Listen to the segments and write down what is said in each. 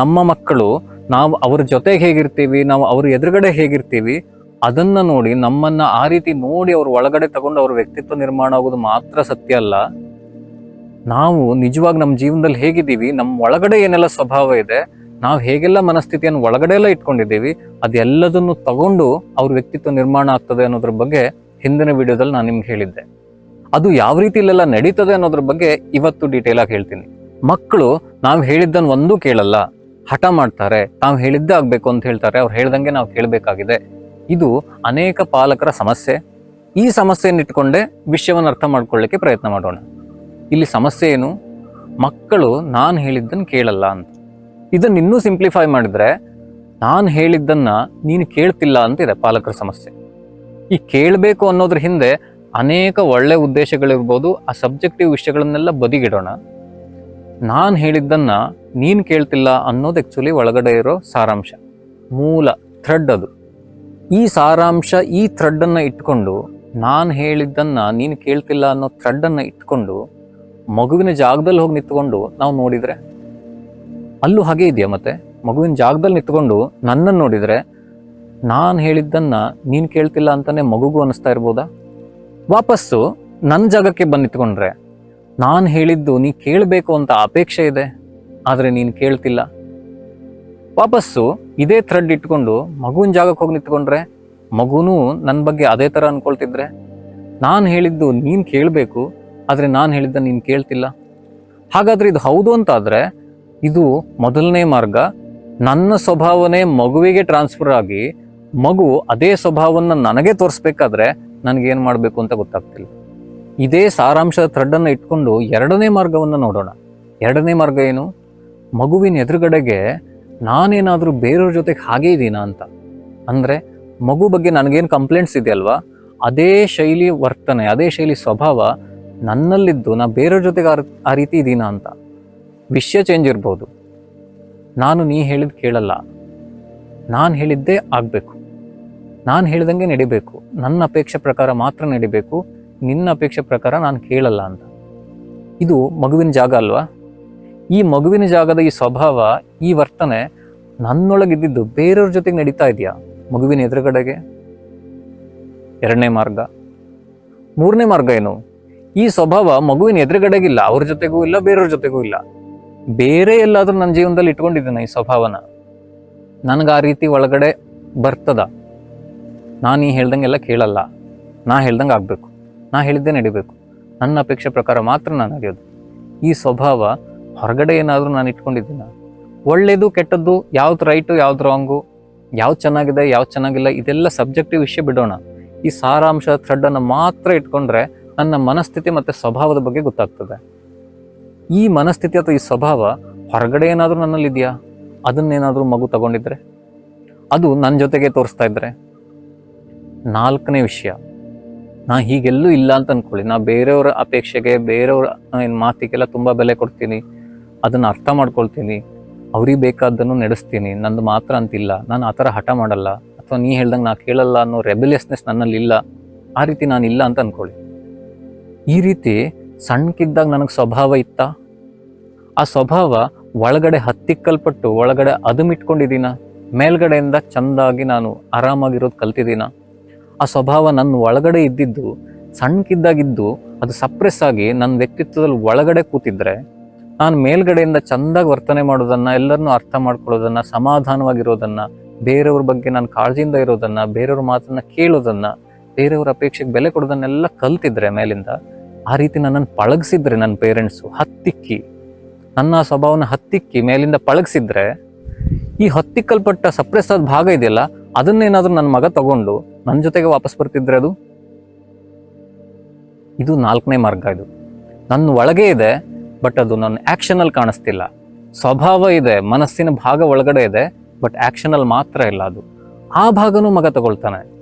ನಮ್ಮ ಮಕ್ಕಳು, ನಾವು ಅವ್ರ ಜೊತೆಗೆ ಹೇಗಿರ್ತೀವಿ, ನಾವು ಅವ್ರ ಎದುರುಗಡೆ ಹೇಗಿರ್ತೀವಿ, ಅದನ್ನ ನೋಡಿ ನಮ್ಮನ್ನ ಆ ರೀತಿ ನೋಡಿ ಅವ್ರ ಒಳಗಡೆ ತಗೊಂಡು ಅವ್ರ ವ್ಯಕ್ತಿತ್ವ ನಿರ್ಮಾಣ ಆಗೋದು ಮಾತ್ರ ಸತ್ಯ ಅಲ್ಲ. ನಾವು ನಿಜವಾಗಿ ನಮ್ಮ ಜೀವನದಲ್ಲಿ ಹೇಗಿದ್ದೀವಿ ನಮ್ಮ ಒಳಗಡೆ ಏನೆಲ್ಲ ಸ್ವಭಾವ ಇದೆ, ನಾವು ಹೇಗೆಲ್ಲ ಮನಸ್ಥಿತಿಯನ್ನು ಒಳಗಡೆ ಎಲ್ಲ ಇಟ್ಕೊಂಡಿದ್ದೀವಿ, ಅದೆಲ್ಲದನ್ನು ತಗೊಂಡು ಅವ್ರ ವ್ಯಕ್ತಿತ್ವ ನಿರ್ಮಾಣ ಆಗ್ತದೆ ಅನ್ನೋದ್ರ ಬಗ್ಗೆ ಹಿಂದಿನ ವಿಡಿಯೋದಲ್ಲಿ ನಾನು ನಿಮ್ಗೆ ಹೇಳಿದ್ದೆ. ಅದು ಯಾವ ರೀತಿಲೆಲ್ಲ ನಡೀತದೆ ಅನ್ನೋದ್ರ ಬಗ್ಗೆ ಇವತ್ತು ಡೀಟೇಲ್ ಆಗಿ ಹೇಳ್ತೀನಿ. ಮಕ್ಕಳು ನಾವು ಹೇಳಿದ್ದನ್ನು ಒಂದೂ ಕೇಳಲ್ಲ. ಹಠ ಮಾಡ್ತಾರೆ, ತಾವು ಹೇಳಿದ್ದೇ ಆಗಬೇಕು ಅಂತ ಹೇಳ್ತಾರೆ, ಅವ್ರು ಹೇಳ್ದಂಗೆ ನಾವು ಕೇಳಬೇಕಾಗಿದೆ. ಇದು ಅನೇಕ ಪಾಲಕರ ಸಮಸ್ಯೆ. ಈ ಸಮಸ್ಯೆಯನ್ನು ಇಟ್ಕೊಂಡೇ ವಿಷಯವನ್ನು ಅರ್ಥ ಮಾಡ್ಕೊಳ್ಳಿಕ್ಕೆ ಪ್ರಯತ್ನ ಮಾಡೋಣ. ಇಲ್ಲಿ ಸಮಸ್ಯೆ ಏನು? ಮಕ್ಕಳು ನಾನು ಹೇಳಿದ್ದನ್ನು ಕೇಳಲ್ಲ ಅಂತ. ಇದನ್ನು ಇನ್ನೂ ಸಿಂಪ್ಲಿಫೈ ಮಾಡಿದ್ರೆ, ನಾನು ಹೇಳಿದ್ದನ್ನ ನೀನು ಕೇಳ್ತಿಲ್ಲ ಅಂತಿದೆ ಪಾಲಕರ ಸಮಸ್ಯೆ. ಈ ಕೇಳಬೇಕು ಅನ್ನೋದ್ರ ಹಿಂದೆ ಅನೇಕ ಒಳ್ಳೆ ಉದ್ದೇಶಗಳಿರ್ಬೋದು, ಆ ಸಬ್ಜೆಕ್ಟಿವ್ ವಿಷಯಗಳನ್ನೆಲ್ಲ ಬದಿಗಿಡೋಣ. ನಾನು ಹೇಳಿದ್ದನ್ನು ನೀನು ಕೇಳ್ತಿಲ್ಲ ಅನ್ನೋದು ಆ್ಯಕ್ಚುಲಿ ಒಳಗಡೆ ಇರೋ ಸಾರಾಂಶ. ಮೂಲ ಥ್ರೆಡ್ ಅದು. ಈ ಸಾರಾಂಶ, ಈ ಥ್ರೆಡ್ಡನ್ನು ಇಟ್ಕೊಂಡು ನಾನು ಹೇಳಿದ್ದನ್ನು ನೀನು ಕೇಳ್ತಿಲ್ಲ ಅನ್ನೋ ಥ್ರೆಡ್ಡನ್ನು ಇಟ್ಕೊಂಡು ಮಗುವಿನ ಜಾಗದಲ್ಲಿ ಹೋಗಿ ನಿಂತ್ಕೊಂಡು ನಾವು ನೋಡಿದರೆ, ಅಲ್ಲೂ ಹಾಗೆ ಇದೆಯಾ ಮತ್ತೆ? ಮಗುವಿನ ಜಾಗದಲ್ಲಿ ನಿಂತ್ಕೊಂಡು ನನ್ನನ್ನು ನೋಡಿದರೆ ನಾನು ಹೇಳಿದ್ದನ್ನು ನೀನು ಕೇಳ್ತಿಲ್ಲ ಅಂತಲೇ ಮಗುಗೂ ಅನಿಸ್ತಾ ಇರ್ಬೋದಾ? ವಾಪಸ್ಸು ನನ್ನ ಜಾಗಕ್ಕೆ ಬಂದು ನಿಂತ್ಕೊಂಡ್ರೆ ನಾನು ಹೇಳಿದ್ದು ನೀ ಕೇಳಬೇಕು ಅಂತ ಅಪೇಕ್ಷೆ ಇದೆ, ಆದರೆ ನೀನು ಕೇಳ್ತಿಲ್ಲ. ವಾಪಸ್ಸು ಇದೇ ಥ್ರೆಡ್ ಇಟ್ಕೊಂಡು ಮಗುವಿನ ಜಾಗಕ್ಕೆ ಹೋಗಿ ನಿಂತ್ಕೊಂಡ್ರೆ ಮಗುನೂ ನನ್ನ ಬಗ್ಗೆ ಅದೇ ಥರ ಅಂದ್ಕೊಳ್ತಿದ್ರೆ ನಾನು ಹೇಳಿದ್ದು ನೀನು ಕೇಳಬೇಕು, ಆದರೆ ನಾನು ಹೇಳಿದ್ದ ನೀನು ಕೇಳ್ತಿಲ್ಲ. ಹಾಗಾದ್ರೆ ಇದು ಹೌದು ಅಂತಾದರೆ ಇದು ಮೊದಲನೇ ಮಾರ್ಗ. ನನ್ನ ಸ್ವಭಾವನೇ ಮಗುವಿಗೆ ಟ್ರಾನ್ಸ್ಫರ್ ಆಗಿ ಮಗು ಅದೇ ಸ್ವಭಾವವನ್ನು ನನಗೆ ತೋರಿಸ್ಬೇಕಾದ್ರೆ ನನಗೇನು ಮಾಡಬೇಕು ಅಂತ ಗೊತ್ತಾಗ್ತಿಲ್ಲ. ಇದೇ ಸಾರಾಂಶದ ಥ್ರೆಡ್ಡನ್ನು ಇಟ್ಕೊಂಡು ಎರಡನೇ ಮಾರ್ಗವನ್ನು ನೋಡೋಣ. ಎರಡನೇ ಮಾರ್ಗ ಏನು? ಮಗುವಿನ ಎದುರುಗಡೆಗೆ ನಾನೇನಾದರೂ ಬೇರೆಯವ್ರ ಜೊತೆಗೆ ಹಾಗೇ ಇದ್ದೀನಾ ಅಂತ. ಅಂದರೆ ಮಗು ಬಗ್ಗೆ ನನಗೇನು ಕಂಪ್ಲೇಂಟ್ಸ್ ಇದೆಯಲ್ವಾ? ಅದೇ ಶೈಲಿ ವರ್ತನೆ, ಅದೇ ಶೈಲಿ ಸ್ವಭಾವ ನನ್ನಲ್ಲಿದ್ದು ನಾ ಬೇರೆಯವ್ರ ಜೊತೆಗೆ ಆ ರೀತಿ ಇದ್ದೀನಾ ಅಂತ. ವಿಷಯ ಚೇಂಜ್ ಇರ್ಬೋದು. ನಾನು ನೀ ಹೇಳಿದ ಕೇಳಲ್ಲ. ನಾನು ಹೇಳಿದ್ದೇ ಆಗಬೇಕು. ನಾನು ಹೇಳ್ದಂಗೆ ನಡಿಬೇಕು. ನನ್ನ ಅಪೇಕ್ಷೆ ಪ್ರಕಾರ ಮಾತ್ರ ನಡಿಬೇಕು. ನಿನ್ನ ಅಪೇಕ್ಷೆ ಪ್ರಕಾರ ನಾನು ಕೇಳಲ್ಲ ಅಂತ. ಇದು ಮಗುವಿನ ಜಾಗ ಅಲ್ವಾ? ಈ ಮಗುವಿನ ಜಾಗದ ಈ ಸ್ವಭಾವ, ಈ ವರ್ತನೆ ನನ್ನೊಳಗಿದ್ದಿದ್ದು ಬೇರೆಯವ್ರ ಜೊತೆಗೆ ನಡೀತಾ ಇದೆಯಾ ಮಗುವಿನ ಎದುರುಗಡೆಗೆ? ಎರಡನೇ ಮಾರ್ಗ. ಮೂರನೇ ಮಾರ್ಗ ಏನು? ಈ ಸ್ವಭಾವ ಮಗುವಿನ ಎದುರುಗಡೆಗಿಲ್ಲ, ಅವ್ರ ಜೊತೆಗೂ ಇಲ್ಲ, ಬೇರೆಯವ್ರ ಜೊತೆಗೂ ಇಲ್ಲ. ಬೇರೆ ಎಲ್ಲಾದ್ರೂ ನನ್ನ ಜೀವನದಲ್ಲಿ ಇಟ್ಕೊಂಡಿದ್ದೇನೆ ಈ ಸ್ವಭಾವನ. ನನಗೆ ಆ ರೀತಿ ಒಳಗಡೆ ಬರ್ತದ. ನಾನು ಈ ಹೇಳ್ದಂಗೆಲ್ಲ ಕೇಳಲ್ಲ. ನಾ ಹೇಳ್ದಂಗೆ ಆಗಬೇಕು. ನಾ ಹೇಳಿದ್ದೇ ನಡಿಬೇಕು. ನನ್ನ ಅಪೇಕ್ಷೆ ಪ್ರಕಾರ ಮಾತ್ರ ನಾನು ನಡೆಯೋದು. ಈ ಸ್ವಭಾವ ಹೊರಗಡೆ ಏನಾದರೂ ನಾನು ಇಟ್ಕೊಂಡಿದ್ದೀನ? ಒಳ್ಳೆಯದು ಕೆಟ್ಟದ್ದು, ಯಾವ್ದು ರೈಟು ಯಾವ್ದು ರಾಂಗು ಯಾವ್ದು ಚೆನ್ನಾಗಿದೆ, ಯಾವ್ದು ಚೆನ್ನಾಗಿಲ್ಲ, ಇದೆಲ್ಲ ಸಬ್ಜೆಕ್ಟಿವ್ ವಿಷಯ ಬಿಡೋಣ. ಈ ಸಾರಾಂಶ ಥ್ರೆಡ್ಡನ್ನು ಮಾತ್ರ ಇಟ್ಕೊಂಡ್ರೆ ನನ್ನ ಮನಸ್ಥಿತಿ ಮತ್ತು ಸ್ವಭಾವದ ಬಗ್ಗೆ ಗೊತ್ತಾಗ್ತದೆ. ಈ ಮನಸ್ಥಿತಿ ಅಥವಾ ಈ ಸ್ವಭಾವ ಹೊರಗಡೆ ಏನಾದರೂ ನನ್ನಲ್ಲಿದೆಯಾ? ಅದನ್ನೇನಾದರೂ ಮಗು ತಗೊಂಡಿದ್ರೆ? ಅದು ನನ್ನ ಜೊತೆಗೆ ತೋರಿಸ್ತಾ ಇದ್ರೆ? ನಾಲ್ಕನೇ ವಿಷಯ. ನಾ ಹೀಗೆಲ್ಲೂ ಇಲ್ಲ ಅಂತ ಅನ್ಕೊಳ್ಳಿ. ನಾ ಬೇರೆಯವರ ಅಪೇಕ್ಷೆಗೆ, ಬೇರೆಯವರ ಏನು ಮಾತಿಗೆಲ್ಲ ತುಂಬ ಬೆಲೆ ಕೊಡ್ತೀನಿ. ಅದನ್ನು ಅರ್ಥ ಮಾಡ್ಕೊಳ್ತೀನಿ. ಅವ್ರಿಗೆ ಬೇಕಾದ್ದನ್ನು ನಡೆಸ್ತೀನಿ. ನಂದು ಮಾತ್ರ ಅಂತಿಲ್ಲ. ನಾನು ಆ ಥರ ಹಠ ಮಾಡಲ್ಲ. ಅಥವಾ ನೀ ಹೇಳ್ದಂಗೆ ನಾ ಕೇಳಲ್ಲ ಅನ್ನೋ ರೆಬೆಲಿಯಸ್ನೆಸ್ ನನ್ನಲ್ಲಿ ಇಲ್ಲ. ಆ ರೀತಿ ನಾನು ಇಲ್ಲ ಅಂತ ಅಂದ್ಕೊಳ್ಳಿ ಈ ರೀತಿ ಸಣ್ಣಕ್ಕಿದ್ದಾಗ ನನಗೆ ಸ್ವಭಾವ ಇತ್ತ? ಆ ಸ್ವಭಾವ ಒಳಗಡೆ ಹತ್ತಿಕ್ಕಲ್ಪಟ್ಟು, ಒಳಗಡೆ ಅದುಮಿಟ್ಕೊಂಡಿದ್ದೀನ? ಮೇಲ್ಗಡೆಯಿಂದ ಚೆಂದಾಗಿ ನಾನು ಆರಾಮಾಗಿರೋದು ಕಲ್ತಿದ್ದೀನ? ಆ ಸ್ವಭಾವ ನನ್ನ ಒಳಗಡೆ ಇದ್ದಿದ್ದು, ಸಣ್ಣಕ್ಕಿದ್ದಾಗಿದ್ದು, ಅದು ಸಪ್ರೆಸ್ ಆಗಿ ನನ್ನ ವ್ಯಕ್ತಿತ್ವದಲ್ಲಿ ಒಳಗಡೆ ಕೂತಿದ್ರೆ, ನಾನು ಮೇಲ್ಗಡೆಯಿಂದ ಚಂದಾಗಿ ವರ್ತನೆ ಮಾಡೋದನ್ನು, ಎಲ್ಲರನ್ನೂ ಅರ್ಥ ಮಾಡ್ಕೊಳ್ಳೋದನ್ನು, ಸಮಾಧಾನವಾಗಿರೋದನ್ನು, ಬೇರೆಯವ್ರ ಬಗ್ಗೆ ನಾನು ಕಾಳಜಿಯಿಂದ ಇರೋದನ್ನು, ಬೇರೆಯವ್ರ ಮಾತನ್ನು ಕೇಳೋದನ್ನು, ಬೇರೆಯವ್ರ ಅಪೇಕ್ಷೆಗೆ ಬೆಲೆ ಕೊಡೋದನ್ನೆಲ್ಲ ಕಲ್ತಿದ್ರೆ ಮೇಲಿಂದ, ಆ ರೀತಿ ನನ್ನನ್ನು ಪಳಗಿಸಿದ್ರೆ ನನ್ನ ಪೇರೆಂಟ್ಸು ಹತ್ತಿಕ್ಕಿ, ನನ್ನ ಸ್ವಭಾವನ ಹತ್ತಿಕ್ಕಿ ಮೇಲಿಂದ ಪಳಗಿಸಿದ್ರೆ, ಈ ಹತ್ತಿಕ್ಕಲ್ಪಟ್ಟ ಸಪ್ರೆಸ್ ಆದ ಭಾಗ ಇದೆಯಲ್ಲ, ಅದನ್ನೇನಾದರೂ ನನ್ನ ಮಗ ತಗೊಂಡು ನನ್ನ ಜೊತೆಗೆ ವಾಪಸ್ ಬರ್ತಿದ್ರೆ ಅದು? ಇದು ನಾಲ್ಕನೇ ಮಾರ್ಗ ಇದು. ನನ್ನ ಒಳಗೆ ಇದೆ, ಬಟ್ ಅದು ನನ್ನ ಆ್ಯಕ್ಷನಲ್ಲಿ ಕಾಣಿಸ್ತಿಲ್ಲ. ಸ್ವಭಾವ ಇದೆ, ಮನಸ್ಸಿನ ಭಾಗ ಒಳಗಡೆ ಇದೆ, ಬಟ್ ಆ್ಯಕ್ಷನಲ್ಲಿ ಮಾತ್ರ ಇಲ್ಲ ಅದು. ಆ ಭಾಗನೂ ಮಗ ತಗೊಳ್ತಾನೆ.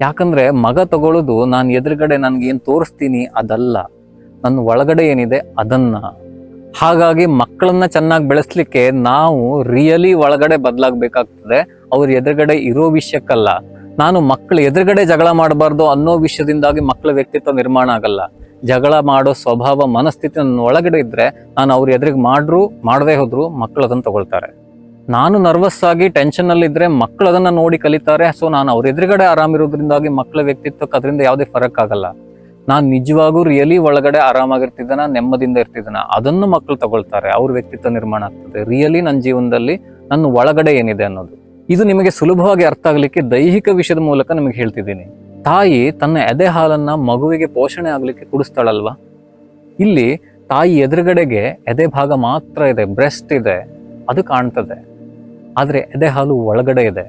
ಯಾಕಂದ್ರೆ ಮಗ ತಗೊಳ್ಳೋದು ನಾನು ಎದುರುಗಡೆ ಏನು ತೋರಿಸ್ತೀನಿ ಅದಲ್ಲ. ನನ್ನ ಒಳಗಡೆ ಏನಿದೆ ಅದನ್ನ. ಹಾಗಾಗಿ ಮಕ್ಕಳನ್ನ ಚೆನ್ನಾಗಿ ಬೆಳೆಸ್ಲಿಕ್ಕೆ ನಾವು ರಿಯಲಿ ಒಳಗಡೆ ಬದಲಾಗಬೇಕಾಗ್ತದೆ. ಅವ್ರ ಎದುರುಗಡೆ ಇರೋ ವಿಷಯಕ್ಕಲ್ಲ. ನಾನು ಮಕ್ಕಳ ಎದುರುಗಡೆ ಜಗಳ ಮಾಡಬಾರ್ದು ಅನ್ನೋ ವಿಷಯದಿಂದಾಗಿ ಮಕ್ಕಳ ವ್ಯಕ್ತಿತ್ವ ನಿರ್ಮಾಣ ಆಗಲ್ಲ. ಜಗಳ ಮಾಡೋ ಸ್ವಭಾವ ಮನಸ್ಥಿತಿ ನನ್ನ ಒಳಗಡೆ ಇದ್ದರೆ ನಾನು ಅವ್ರು ಎದುರಿಗೆ ಮಾಡ್ರು, ಮಾಡದೇ ಹೋದ್ರು ಮಕ್ಕಳು ಅದನ್ನು ತಗೊಳ್ತಾರೆ. ನಾನು ನರ್ವಸ್ ಆಗಿ ಟೆನ್ಷನ್ ಅಲ್ಲಿ ಇದ್ರೆ ಮಕ್ಕಳು ಅದನ್ನ ನೋಡಿ ಕಲಿತಾರೆ. ಸೊ ನಾನು ಅವ್ರ ಎದುರುಗಡೆ ಆರಾಮಿರೋದ್ರಿಂದಾಗಿ ಮಕ್ಕಳ ವ್ಯಕ್ತಿತ್ವಕ್ಕೆ ಅದರಿಂದ ಯಾವುದೇ ಫರಕ್ ಆಗಲ್ಲ. ನಾನು ನಿಜವಾಗೂ ರಿಯಲಿ ಒಳಗಡೆ ಆರಾಮಾಗಿರ್ತಿದ್ದಾನ ನೆಮ್ಮದಿಯಿಂದ ಇರ್ತಿದ್ದಾನ, ಅದನ್ನು ಮಕ್ಕಳು ತಗೊಳ್ತಾರೆ. ಅವ್ರ ವ್ಯಕ್ತಿತ್ವ ನಿರ್ಮಾಣ ಆಗ್ತದೆ. ರಿಯಲಿ ನನ್ನ ಜೀವನದಲ್ಲಿ ನನ್ನ ಒಳಗಡೆ ಏನಿದೆ ಅನ್ನೋದು. ಇದು ನಿಮಗೆ ಸುಲಭವಾಗಿ ಅರ್ಥ ಆಗಲಿಕ್ಕೆ ದೈಹಿಕ ವಿಷಯದ ಮೂಲಕ ನಿಮಗೆ ಹೇಳ್ತಿದ್ದೀನಿ. ತಾಯಿ ತನ್ನ ಎದೆ ಹಾಲನ್ನ ಮಗುವಿಗೆ ಪೋಷಣೆ ಆಗಲಿಕ್ಕೆ ಕುಡಿಸ್ತಾಳಲ್ವಾ? ಇಲ್ಲಿ ತಾಯಿ ಎದುರುಗಡೆಗೆ ಎದೆ ಭಾಗ ಮಾತ್ರ ಇದೆ ಬ್ರೆಸ್ಟ್ ಇದೆ, ಅದು ಕಾಣ್ತದೆ. ಆದರೆ ಎದೆ ಹಾಲು ಒಳಗಡೆ ಇದೆ.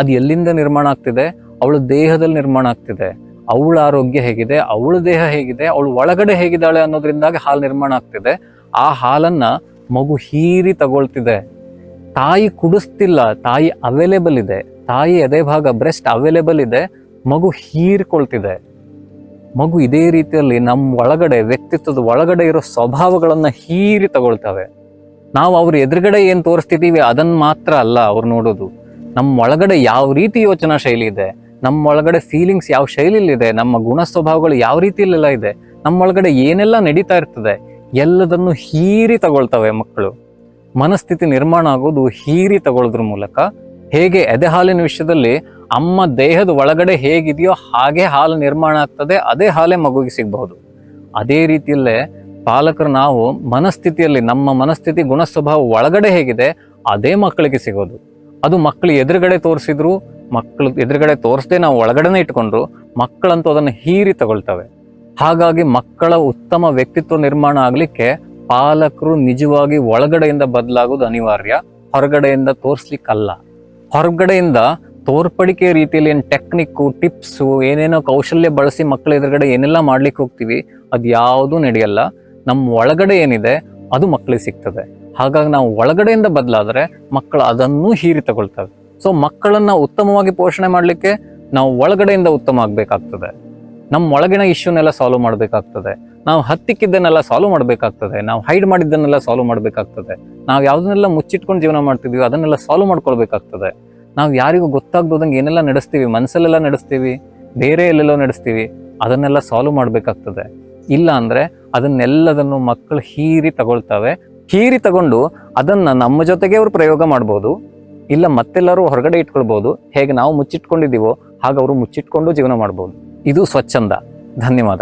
ಅದು ಎಲ್ಲಿಂದ ನಿರ್ಮಾಣ ಆಗ್ತಿದೆ? ಅವಳ ದೇಹದಲ್ಲಿ ನಿರ್ಮಾಣ ಆಗ್ತಿದೆ. ಅವಳ ಆರೋಗ್ಯ ಹೇಗಿದೆ? ಅವಳ ದೇಹ ಹೇಗಿದೆ? ಅವಳು ಒಳಗಡೆ ಹೇಗಿದ್ದಾಳೆ ಅನ್ನೋದ್ರಿಂದಾಗಿ ಹಾಲು ನಿರ್ಮಾಣ ಆಗ್ತಿದೆ. ಆ ಹಾಲನ್ನ ಮಗು ಹೀರಿ ತಗೊಳ್ತಿದೆ. ತಾಯಿ ಕುಡಿಸ್ತಿಲ್ಲ, ತಾಯಿ ಅವೈಲೇಬಲ್ ಇದೆ, ತಾಯಿ ಎದೆ ಭಾಗ ಬ್ರೆಸ್ಟ್ ಅವೈಲೇಬಲ್ ಇದೆ, ಮಗು ಹೀರ್ಕೊಳ್ತಿದೆ. ಮಗು ಇದೇ ರೀತಿಯಲ್ಲಿ ನಮ್ಮ ಒಳಗಡೆ, ವ್ಯಕ್ತಿತ್ವದ ಒಳಗಡೆ ಇರೋ ಸ್ವಭಾವಗಳನ್ನು ಹೀರಿ ತಗೊಳ್ತವೆ. ನಾವು ಅವ್ರ ಎದುರುಗಡೆ ಏನು ತೋರಿಸ್ತಿದ್ದೀವಿ ಅದನ್ನ ಮಾತ್ರ ಅಲ್ಲ ಅವ್ರು ನೋಡೋದು. ನಮ್ಮ ಒಳಗಡೆ ಯಾವ ರೀತಿ ಯೋಚನಾ ಶೈಲಿ ಇದೆ ನಮ್ಮ ಒಳಗಡೆ ಫೀಲಿಂಗ್ಸ್ ಯಾವ ಶೈಲಿಲಿದೆ, ನಮ್ಮ ಗುಣ ಸ್ವಭಾವಗಳು ಯಾವ ರೀತಿಯಲ್ಲೆಲ್ಲ ಇದೆ ನಮ್ಮ ಒಳಗಡೆ ಏನೆಲ್ಲ ನಡೀತಾ ಇರ್ತದೆ, ಎಲ್ಲದನ್ನು ಹೀರಿ ತಗೊಳ್ತವೆ ಮಕ್ಕಳು. ಮನಸ್ಥಿತಿ ನಿರ್ಮಾಣ ಆಗೋದು ಹೀರಿ ತಗೊಳ್ಳೋದ್ರ ಮೂಲಕ ಹೇಗೆ ಎದೆ ಹಾಲಿನ ವಿಷಯದಲ್ಲಿ ಅಮ್ಮ ದೇಹದ ಒಳಗಡೆ ಹೇಗಿದೆಯೋ ಹಾಗೆ ಹಾಲು ನಿರ್ಮಾಣ ಆಗ್ತದೆ, ಅದೇ ಹಾಲೇ ಮಗುವಿಗೆ ಸಿಗಬಹುದು. ಅದೇ ರೀತಿಯಲ್ಲೇ ಪಾಲಕರು ನಾವು ಮನಸ್ಥಿತಿಯಲ್ಲಿ ನಮ್ಮ ಮನಸ್ಥಿತಿ ಗುಣ ಸ್ವಭಾವ ಒಳಗಡೆ ಹೇಗಿದೆ, ಅದೇ ಮಕ್ಕಳಿಗೆ ಸಿಗೋದು. ಅದು ಮಕ್ಕಳು ಎದುರುಗಡೆ ತೋರಿಸಿದ್ರು, ಮಕ್ಕಳು ಎದುರುಗಡೆ ತೋರಿಸದೆ ನಾವು ಒಳಗಡೆನೇ ಇಟ್ಕೊಂಡ್ರು, ಮಕ್ಕಳಂತೂ ಅದನ್ನು ಹೀರಿ ತಗೊಳ್ತವೆ. ಹಾಗಾಗಿ ಮಕ್ಕಳ ಉತ್ತಮ ವ್ಯಕ್ತಿತ್ವ ನಿರ್ಮಾಣ ಆಗ್ಲಿಕ್ಕೆ ಪಾಲಕರು ನಿಜವಾಗಿ ಒಳಗಡೆಯಿಂದ ಬದಲಾಗೋದು ಅನಿವಾರ್ಯ, ಹೊರಗಡೆಯಿಂದ ತೋರಿಸ್ಲಿಕ್ಕಲ್ಲ. ಹೊರಗಡೆಯಿಂದ ತೋರ್ಪಡಿಕೆ ರೀತಿಯಲ್ಲಿ ಏನು ಟೆಕ್ನಿಕ್ಕು ಟಿಪ್ಸು ಏನೇನೋ ಕೌಶಲ್ಯ ಬಳಸಿ ಮಕ್ಕಳ ಎದುರುಗಡೆ ಏನೆಲ್ಲ ಮಾಡ್ಲಿಕ್ಕೆ ಹೋಗ್ತೀವಿ, ಅದು ಯಾವುದೂ ನಡೆಯಲ್ಲ. ನಮ್ಮ ಒಳಗಡೆ ಏನಿದೆ, ಅದು ಮಕ್ಕಳಿಗೆ ಸಿಗ್ತದೆ. ಹಾಗಾಗಿ ನಾವು ಒಳಗಡೆಯಿಂದ ಬದಲಾದರೆ ಮಕ್ಕಳು ಅದನ್ನೂ ಹೀರಿ ತಗೊಳ್ತವೆ. ಸೊ ಮಕ್ಕಳನ್ನು ಉತ್ತಮವಾಗಿ ಪೋಷಣೆ ಮಾಡಲಿಕ್ಕೆ ನಾವು ಒಳಗಡೆಯಿಂದ ಉತ್ತಮ ಆಗಬೇಕಾಗ್ತದೆ. ನಮ್ಮ ಒಳಗಿನ ಇಶ್ಯೂನೆಲ್ಲ ಸಾಲ್ವ್ ಮಾಡಬೇಕಾಗ್ತದೆ. ನಾವು ಹತ್ತಿಕ್ಕಿದ್ದನ್ನೆಲ್ಲ ಸಾಲ್ವ್ ಮಾಡಬೇಕಾಗ್ತದೆ. ನಾವು ಹೈಡ್ ಮಾಡಿದ್ದನ್ನೆಲ್ಲ ಸಾಲ್ವ್ ಮಾಡಬೇಕಾಗ್ತದೆ. ನಾವು ಯಾವುದನ್ನೆಲ್ಲ ಮುಚ್ಚಿಟ್ಕೊಂಡು ಜೀವನ ಮಾಡ್ತಿದೀವಿ ಅದನ್ನೆಲ್ಲ ಸಾಲ್ವ್ ಮಾಡ್ಕೊಳ್ಬೇಕಾಗ್ತದೆ. ನಾವು ಯಾರಿಗೂ ಗೊತ್ತಾಗ್ದೋದಂಗೆ ಏನೆಲ್ಲ ನಡೆಸ್ತೀವಿ? ಮನಸ್ಸಲ್ಲೆಲ್ಲ ನಡೆಸ್ತೀವಿ? ಬೇರೆ ಎಲ್ಲೆಲ್ಲೋ ನಡೆಸ್ತೀವಿ? ಅದನ್ನೆಲ್ಲ ಸಾಲ್ವ್ ಮಾಡಬೇಕಾಗ್ತದೆ. ಇಲ್ಲ ಅಂದ್ರೆ ಅದನ್ನೆಲ್ಲದನ್ನು ಮಕ್ಕಳು ಹೀರಿ ತಗೊಳ್ತವೆ. ಹೀರಿ ತಗೊಂಡು ಅದನ್ನ ನಮ್ಮ ಜೊತೆಗೆ ಅವರು ಪ್ರಯೋಗ ಮಾಡ್ಬೋದು. ಇಲ್ಲ ಮತ್ತೆಲ್ಲರೂ ಹೊರಗಡೆ ಇಟ್ಕೊಳ್ಬೋದು. ಹೇಗೆ ನಾವು ಮುಚ್ಚಿಟ್ಕೊಂಡಿದ್ದೀವೋ ಹಾಗೆ ಅವರು ಮುಚ್ಚಿಟ್ಕೊಂಡು ಜೀವನ ಮಾಡ್ಬೋದು. ಇದು ಸ್ವಚ್ಛಂದ. ಧನ್ಯವಾದ.